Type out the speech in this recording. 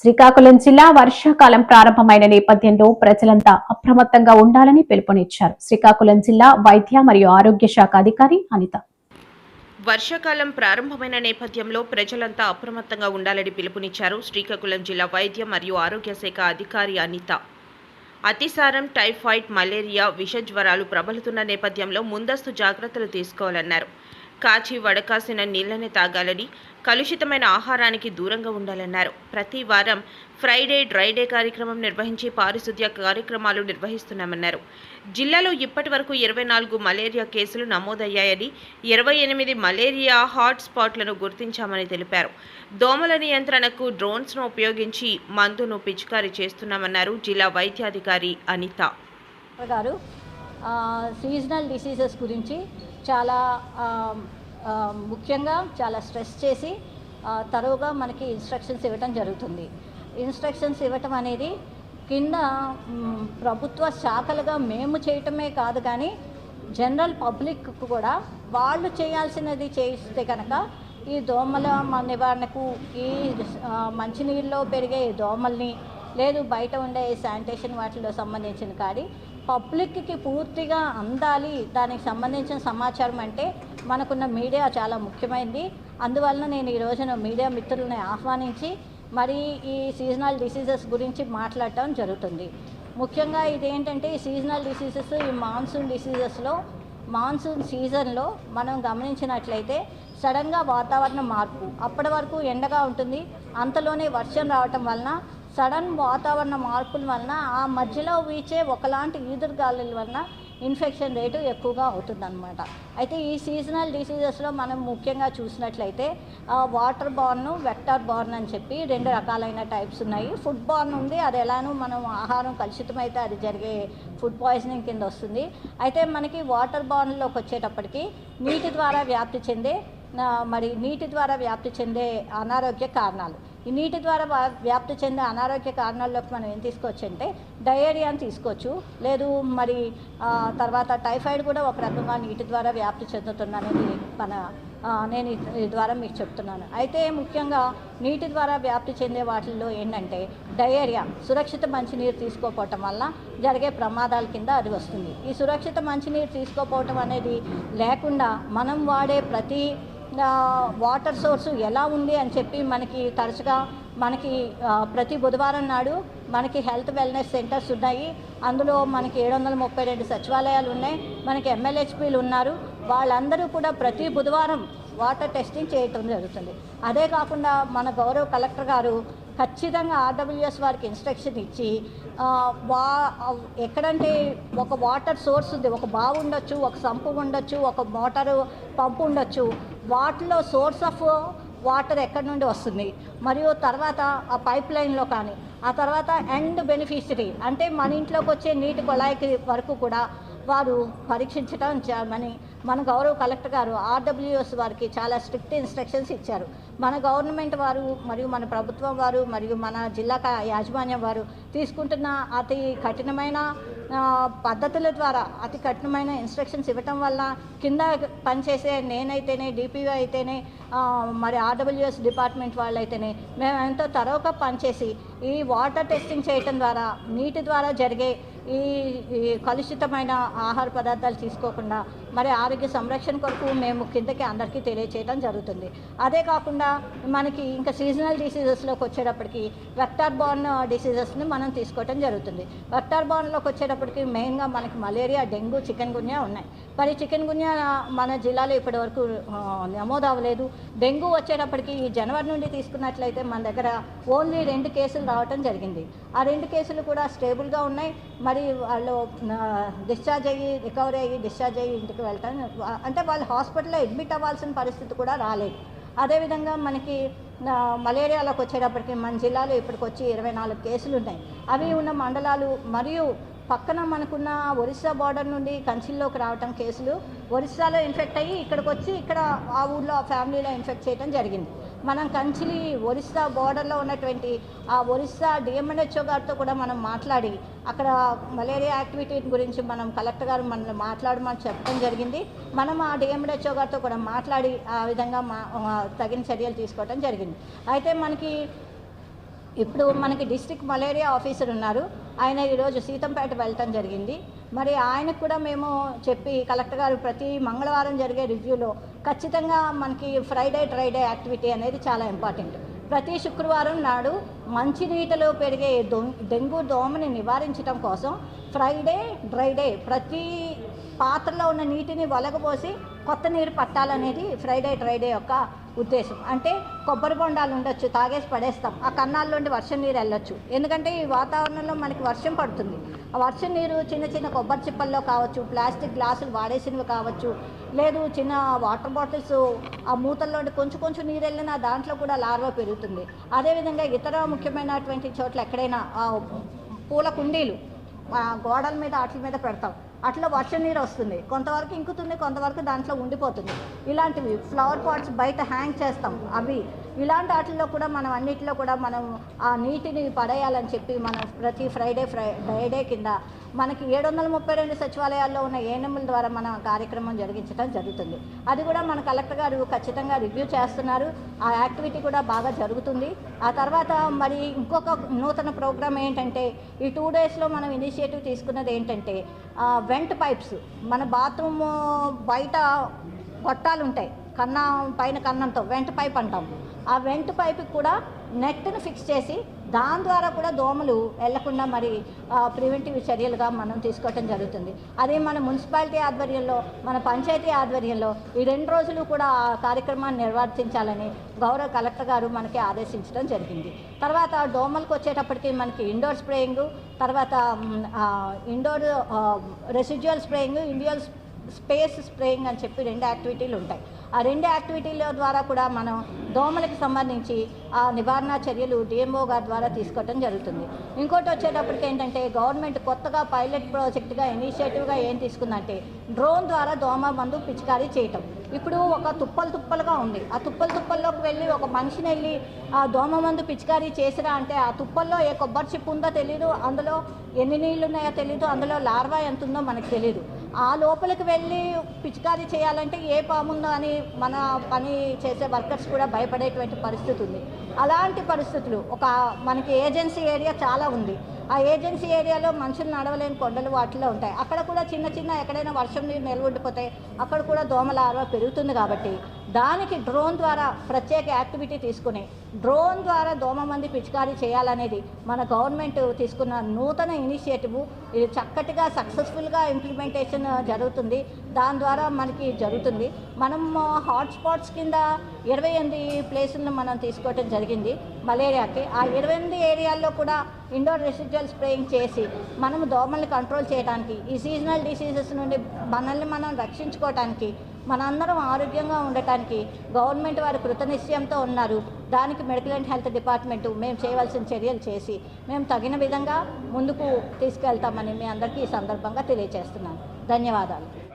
శ్రీకాకుళం జిల్లా వర్షాకాలం ప్రారంభమైన నేపథ్యంలో ప్రజలంతా అప్రమత్తంగా ఉండాలని పిలుపునిచ్చారు. శ్రీకాకుళం జిల్లా వైద్య మరియు ఆరోగ్య శాఖ అధికారి అనిత. వర్షాకాలం ప్రారంభమైన నేపథ్యంలో ప్రజలంతా అప్రమత్తంగా ఉండాలని పిలుపునిచ్చారు శ్రీకాకుళం జిల్లా వైద్య మరియు ఆరోగ్య శాఖ అధికారి అనిత. అతిసారం టైఫాయిడ్ మలేరియా విష జ్వరాలు ప్రబలుతున్న నేపథ్యంలో ముందస్తు జాగ్రత్తలు తీసుకోవాలన్నారు. కాచి వడకాసిన నీళ్ళనే తాగాలని కలుషితమైన ఆహారానికి దూరంగా ఉండాలన్నారు. ప్రతి వారం ఫ్రైడే డ్రైడే కార్యక్రమం నిర్వహించి పారిశుద్ధ్య కార్యక్రమాలు నిర్వహిస్తున్నామన్నారు. జిల్లాలో ఇప్పటి వరకు ఇరవై నాలుగు మలేరియా కేసులు నమోదయ్యాయని ఇరవై ఎనిమిది మలేరియా హాట్ స్పాట్లను గుర్తించామని తెలిపారు. దోమల నియంత్రణకు డ్రోన్స్ను ఉపయోగించి మందును పిచికారీ చేస్తున్నామన్నారు జిల్లా వైద్యాధికారి అనిత. గారు సీజనల్ డిసీజెస్ గురించి చాలా ముఖ్యంగా చాలా స్ట్రెస్ చేసి తరువుగా మనకి ఇన్స్ట్రక్షన్స్ ఇవ్వటం జరుగుతుంది. ఇన్స్ట్రక్షన్స్ ఇవ్వటం అనేది కింద ప్రభుత్వ శాఖలుగా మేము చేయటమే కాదు కానీ జనరల్ పబ్లిక్ కూడా వాళ్ళు చేయాల్సినది చేస్తే కనుక ఈ దోమల నివారణకు ఈ మంచినీళ్ళలో పెరిగే దోమల్ని లేదు బయట ఉండే శానిటేషన్ వాటిలో సంబంధించిన కాడి పబ్లిక్కి పూర్తిగా అందాలి దానికి సంబంధించిన సమాచారం అంటే మనకున్న మీడియా చాలా ముఖ్యమైనది అందువలన నేను ఈ రోజున మీడియా మిత్రులని ఆహ్వానించి మరి ఈ సీజనల్ డిసీజెస్ గురించి మాట్లాడటం జరుగుతుంది. ముఖ్యంగా ఇదేంటంటే ఈ సీజనల్ డిసీజెస్ ఈ మాన్సూన్ డిసీజెస్లో మాన్సూన్ సీజన్లో మనం గమనించినట్లయితే సడన్గా వాతావరణ మార్పు అప్పటి వరకు ఎండగా ఉంటుంది. అంతలోనే వర్షం రావటం వలన సడన్ వాతావరణ మార్పుల వలన ఆ మధ్యలో వీచే ఒకలాంటి ఈదురుగాలుల వలన ఇన్ఫెక్షన్ రేటు ఎక్కువగా అవుతుందన్నమాట. అయితే ఈ సీజనల్ డిసీజెస్లో మనం ముఖ్యంగా చూసినట్లయితే వాటర్ బార్న్ వెక్టర్ బార్న్ అని చెప్పి రెండు రకాలైన టైప్స్ ఉన్నాయి. ఫుడ్ బార్న్ ఉంది అది ఎలానూ మనం ఆహారం కలుషితమైతే అది జరిగే ఫుడ్ పాయిజనింగ్ కింద వస్తుంది. అయితే మనకి వాటర్ బార్న్లోకి వచ్చేటప్పటికి నీటి ద్వారా వ్యాప్తి చెందే మరి నీటి ద్వారా వ్యాప్తి చెందే అనారోగ్య కారణాలు. ఈ నీటి ద్వారా వ్యాప్తి చెందే అనారోగ్య కారణాల్లోకి మనం ఏం తీసుకోవచ్చు అంటే డయేరియాని తీసుకోవచ్చు. లేదు మరి తర్వాత టైఫాయిడ్ కూడా ఒక రకంగా నీటి ద్వారా వ్యాప్తి చెందుతుందనేది మన నేను ఈ- ద్వారా మీకు చెప్తున్నాను. అయితే ముఖ్యంగా నీటి ద్వారా వ్యాప్తి చెందే వాటిల్లో ఏంటంటే డయేరియా సురక్షిత మంచినీరు తీసుకోపోవటం వల్ల జరిగే ప్రమాదాల కింద అది వస్తుంది. ఈ సురక్షిత మంచినీరు తీసుకోపోవటం అనేది లేకుండా మనం వాడే ప్రతి వాటర్ సోర్సు ఎలా ఉంది అని చెప్పి మనకి తరచుగా మనకి ప్రతి బుధవారం నాడు మనకి హెల్త్ వెల్నెస్ సెంటర్స్ ఉన్నాయి. అందులో మనకి ఏడు వందల ముప్పై రెండు సచివాలయాలు ఉన్నాయి మనకి ఎమ్మెల్యేహెచ్పీలు ఉన్నారు. వాళ్ళందరూ కూడా ప్రతి బుధవారం వాటర్ టెస్టింగ్ చేయటం జరుగుతుంది. అదే కాకుండా మన గౌరవ కలెక్టర్ గారు ఖచ్చితంగా ఆర్డబ్ల్యూఎస్ వారికి ఇన్స్ట్రక్షన్ ఇచ్చి వా ఎక్కడంటే ఒక వాటర్ సోర్స్ ఉంది ఒక బావి ఉండొచ్చు ఒక సంపు ఉండొచ్చు ఒక మోటారు పంపు ఉండొచ్చు. వాటిలో సోర్స్ ఆఫ్ వాటర్ ఎక్కడి నుండి వస్తుంది? మరియు తర్వాత ఆ పైప్ లైన్లో కానీ ఆ తర్వాత ఎండ్ బెనిఫిషరీ అంటే మన ఇంట్లోకి వచ్చే నీటి కొళాయికి వరకు కూడా వారు పరీక్షించడం చేయమని మన గౌరవ కలెక్టర్ గారు ఆర్డబ్ల్యూఎస్ వారికి చాలా స్ట్రిక్ట్ ఇన్స్ట్రక్షన్స్ ఇచ్చారు. మన గవర్నమెంట్ వారు మరియు మన ప్రభుత్వం వారు మరియు మన జిల్లా కా- యాజమాన్యం వారు తీసుకుంటున్న అతి కఠినమైన పద్ధతుల ద్వారా అతి కఠినమైన ఇన్స్ట్రక్షన్స్ ఇవ్వటం వల్ల కింద పనిచేసే నేనైతేనే డిపిఓ అయితేనే మరి ఆర్డబ్ల్యూఎస్ డిపార్ట్మెంట్ వాళ్ళైతేనే మేము ఎంతో తరవుగా పనిచేసి ఈ వాటర్ టెస్టింగ్ చేయటం ద్వారా నీటి ద్వారా జరిగే ఈ ఈ కలుషితమైన ఆహార పదార్థాలు తీసుకోకుండా మరి ఆరోగ్య సంరక్షణ కొరకు మేము కిందకి అందరికీ తెలియచేయడం జరుగుతుంది. అదే కాకుండా మనకి ఇంకా సీజనల్ డిసీజెస్లోకి వచ్చేటప్పటికి వెక్టార్ బోర్న్ డిసీజెస్ని మనం తీసుకోవటం జరుగుతుంది. వెక్టార్ బార్న్లోకి వచ్చేటప్పటికి మెయిన్గా మనకి మలేరియా డెంగ్యూ చికెన్ గున్యా ఉన్నాయి. మరి చికెన్ గున్యా మన జిల్లాలో ఇప్పటి వరకు నమోదు అవ్వలేదు డెంగ్యూ వచ్చేటప్పటికి ఈ జనవరి నుండి తీసుకున్నట్లయితే మన దగ్గర ఓన్లీ రెండు కేసులు రావటం జరిగింది. ఆ రెండు కేసులు కూడా స్టేబుల్గా ఉన్నాయి. మరి వాళ్ళు డిశ్చార్జ్ అయ్యి రికవరీ అయ్యి డిశ్చార్జ్ అయ్యి ఇంటికి వెళ్ళటం అంటే వాళ్ళు హాస్పిటల్లో అడ్మిట్ అవ్వాల్సిన పరిస్థితి కూడా రాలేదు. అదేవిధంగా మనకి మలేరియాలోకి వచ్చేటప్పటికి మన జిల్లాలో ఇప్పటికొచ్చి ఇరవై నాలుగు కేసులు ఉన్నాయి. అవి ఉన్న మండలాలు మరియు పక్కన మనకున్న ఒరిస్సా బార్డర్ నుండి కంచిల్లోకి రావటం కేసులు ఒరిస్సాలో ఇన్ఫెక్ట్ అయ్యి ఇక్కడికి వచ్చి ఇక్కడ ఆ ఊళ్ళో ఆ ఫ్యామిలీలో ఇన్ఫెక్ట్ చేయడం జరిగింది. మనం కంచిలి ఒరిస్సా బార్డర్లో ఉన్నటువంటి ఆ ఒరిస్సా డిఎంఎన్హెచ్ఓ గారితో కూడా మనం మాట్లాడి అక్కడ మలేరియా యాక్టివిటీ గురించి మనం కలెక్టర్ గారు మనల్ని మాట్లాడమని చెప్పడం జరిగింది. మనం ఆ డిఎంఎన్హెచ్ఓ గారితో కూడా మాట్లాడి ఆ విధంగా మా తగిన చర్యలు తీసుకోవడం జరిగింది. అయితే మనకి ఇప్పుడు మనకి డిస్ట్రిక్ట్ మలేరియా ఆఫీసర్ ఉన్నారు. ఆయన ఈరోజు సీతంపేట వెళ్ళటం జరిగింది. మరి ఆయనకు కూడా మేము చెప్పి కలెక్టర్ గారు ప్రతి మంగళవారం జరిగే రివ్యూలో ఖచ్చితంగా మనకి ఫ్రైడే డ్రైడే యాక్టివిటీ అనేది చాలా ఇంపార్టెంట్. ప్రతి శుక్రవారం నాడు మంచినీటిలో పెరిగే దొ డెంగ్యూ దోమని నివారించడం కోసం ఫ్రైడే డ్రైడే ప్రతి పాత్రలో ఉన్న నీటిని వలగబోసి కొత్త నీరు పట్టాలనేది ఫ్రైడే ట్రైడే యొక్క ఉద్దేశం. అంటే కొబ్బరి బొండాలు ఉండొచ్చు తాగేసి పడేస్తాం. ఆ కన్నాల్లోండి వర్షం నీరు వెళ్ళొచ్చు. ఎందుకంటే ఈ వాతావరణంలో మనకి వర్షం పడుతుంది. ఆ వర్షం నీరు చిన్న చిన్న కొబ్బరి చిప్పల్లో కావచ్చు ప్లాస్టిక్ గ్లాసులు వాడేసినవి కావచ్చు లేదు చిన్న వాటర్ బాటిల్స్ ఆ మూతల్లో కొంచెం కొంచెం నీరు వెళ్ళిన దాంట్లో కూడా లార్వా పెరుగుతుంది. అదేవిధంగా ఇతర ముఖ్యమైనటువంటి చోట్ల ఎక్కడైనా పూల కుండీలు ఆ గోడల మీద వాటి మీద పెడతాం. అట్లా వర్షం నీరు వస్తుంది. కొంతవరకు ఇంకుతుంది కొంతవరకు దాంట్లో ఉండిపోతుంది. ఇలాంటివి ఫ్లవర్ పాట్స్ బయట హ్యాంగ్ చేస్తాం. అవి ఇలాంటి వాటిల్లో కూడా మనం అన్నిటిలో కూడా మనం ఆ నీటిని పడేయాలని చెప్పి మనం ప్రతి ఫ్రైడే ఫ్రై ఫ్రైడే కింద మనకి ఏడు వందల ముప్పై రెండు సచివాలయాల్లో ఉన్న ఏఎన్ఎంల ద్వారా మన కార్యక్రమం జరిగించడం జరుగుతుంది. అది కూడా మన కలెక్టర్ గారు ఖచ్చితంగా రివ్యూ చేస్తున్నారు. ఆ యాక్టివిటీ కూడా బాగా జరుగుతుంది. ఆ తర్వాత మరి ఇంకొక నూతన ప్రోగ్రామ్ ఏంటంటే ఈ టూ డేస్లో మనం ఇనిషియేటివ్ తీసుకున్నది ఏంటంటే వెంట్ పైప్స్. మన బాత్రూమ్ బయట గొట్టాలు ఉంటాయి కన్నం పైన కన్నంతో వెంట పైప్ అంటాం. ఆ వెంట పైప్ కూడా నెట్ను ఫిక్స్ చేసి దాని ద్వారా కూడా దోమలు వెళ్ళకుండా మరి ప్రివెంటివ్ చర్యలుగా మనం తీసుకోవటం జరుగుతుంది. అదే మన మున్సిపాలిటీ ఆధ్వర్యంలో మన పంచాయతీ ఆధ్వర్యంలో ఈ రెండు రోజులు కూడా ఆ కార్యక్రమాన్ని నిర్వర్తించాలని గౌరవ కలెక్టర్ గారు మనకి ఆదేశించడం జరిగింది. తర్వాత దోమలకు వచ్చేటప్పటికి మనకి ఇండోర్ స్ప్రేయింగ్ తర్వాత ఇండోర్ రెసిడ్యువల్ స్ప్రేయింగ్ ఇండియల్ స్పేస్ స్ప్రేయింగ్ అని చెప్పి రెండు యాక్టివిటీలు ఉంటాయి. ఆ రెండు యాక్టివిటీల ద్వారా కూడా మనం దోమలకు సంబంధించి ఆ నివారణ చర్యలు డిఎంఓ గారి ద్వారా తీసుకోవటం జరుగుతుంది. ఇంకోటి వచ్చేటప్పటికి ఏంటంటే గవర్నమెంట్ కొత్తగా పైలట్ ప్రాజెక్ట్గా ఇనిషియేటివ్గా ఏం తీసుకుందంటే డ్రోన్ ద్వారా దోమ మందు పిచికారీ చేయటం. ఇప్పుడు ఒక తుప్పలు తుప్పలుగా ఉంది. ఆ తుప్పలు తుప్పల్లోకి వెళ్ళి ఒక మనిషిని వెళ్ళి ఆ దోమ మందు పిచికారీ చేసిరా అంటే ఆ తుప్పల్లో ఏ కొబ్బరి చిప్పు ఉందో తెలియదు అందులో ఎన్ని నీళ్ళు ఉన్నాయో తెలియదు అందులో లార్వా ఎంత ఉందో మనకు తెలియదు ఆ లోపలికి వెళ్ళి పిచికారీ చేయాలంటే ఏ పాముందో అని మన పని చేసే వర్కర్స్ కూడా భయపడేటువంటి పరిస్థితి ఉంది అలాంటి పరిస్థితులు. ఒక మనకి ఏజెన్సీ ఏరియా చాలా ఉంది. ఆ ఏజెన్సీ ఏరియాలో మనుషులు నడవలేని కొండలు వాటిలో ఉంటాయి. అక్కడ కూడా చిన్న చిన్న ఎక్కడైనా వర్షం నీరు నిల్వ ఉండిపోతే అక్కడ కూడా దోమల ఆర్వ పెరుగుతుంది కాబట్టి దానికి డ్రోన్ ద్వారా ప్రత్యేక యాక్టివిటీ తీసుకుని డ్రోన్ ద్వారా దోమ మంది పిచికారీ చేయాలనేది మన గవర్నమెంట్ తీసుకున్న నూతన ఇనిషియేటివ్. ఇది చక్కటిగా సక్సెస్ఫుల్గా ఇంప్లిమెంటేషన్ జరుగుతుంది. దాని ద్వారా మనకి జరుగుతుంది. మనం హాట్స్పాట్స్ కింద ఇరవై ఎనిమిది ప్లేసులను మనం తీసుకోవటం జరిగింది. మలేరియాకి ఆ ఇరవై ఎనిమిది ఏరియాల్లో కూడా ఇండోర్ రెసిడ్యువల్ స్ప్రేయింగ్ చేసి మనము దోమల్ని కంట్రోల్ చేయడానికి ఈ సీజనల్ డిసీజెస్ నుండి మనల్ని మనం రక్షించుకోవటానికి మనందరం ఆరోగ్యంగా ఉండటానికి గవర్నమెంట్ వారు కృతనిశ్చయంతో ఉన్నారు. దానికి మెడికల్ అండ్ హెల్త్ డిపార్ట్మెంట్ మేము చేయవలసిన చర్యలు చేసి మేము తగిన విధంగా ముందుకు తీసుకెళ్తామని మీ అందరికీ ఈ సందర్భంగా తెలియజేస్తున్నాను. ధన్యవాదాలు.